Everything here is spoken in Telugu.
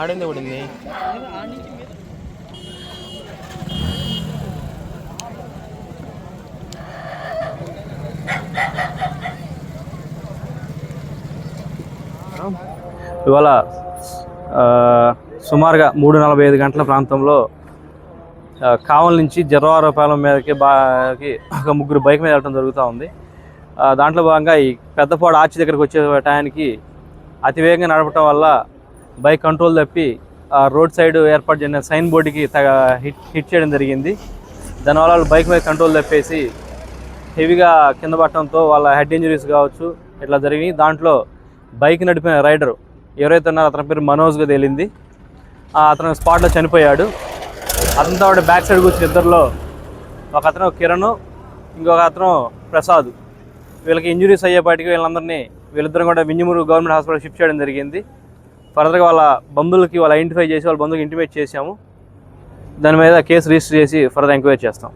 ఆడింది పడింది ఇవాళ సుమారుగా మూడు నలభై ఐదు గంటల ప్రాంతంలో కావల్ నుంచి జర్వారపాలెం మీదకి బాకి ఒక ముగ్గురు బైక్ మీద వెళ్ళడం జరుగుతూ ఉంది. దాంట్లో భాగంగా ఈ పెద్దపాడు ఆర్చి దగ్గరకు వచ్చే టయానికి అతివేగంగా నడపటం వల్ల బైక్ కంట్రోల్ తప్పి ఆ రోడ్ సైడ్ ఏర్పాటు చేసిన సైన్ బోర్డుకి తగ హిట్ హిట్ చేయడం జరిగింది. దానివల్ల వాళ్ళు బైక్ మీద కంట్రోల్ తప్పేసి హెవీగా కింద పడటంతో వాళ్ళ హెడ్ ఇంజరీస్ కావచ్చు ఇట్లా జరిగినాయి. దాంట్లో బైక్ నడిపిన రైడరు ఎవరైతే ఉన్నారో అతని పేరు మనోజ్గా తేలింది. అతను స్పాట్లో చనిపోయాడు. అతనితో బ్యాక్ సైడ్ కూర్చుని ఇద్దరిలో ఒక అతను కిరణ్ ఇంకొక అతను ప్రసాద్. వీళ్ళకి ఇంజురీస్ అయ్యేపాటికి వీళ్ళందరినీ వీళ్ళిద్దరం కూడా వింజమూరు గవర్నమెంట్ హాస్పిటల్ షిఫ్ట్ చేయడం జరిగింది. ఫర్దర్గా వాళ్ళ బంధువులకి వాళ్ళు ఐడెంటిఫై చేసి వాళ్ళ బంధువులకి ఇంటిమేట్ చేశాము. దాని మీద కేసు రిజిస్టర్ చేసి ఫర్దర్ ఎంక్వైరీ చేస్తాం.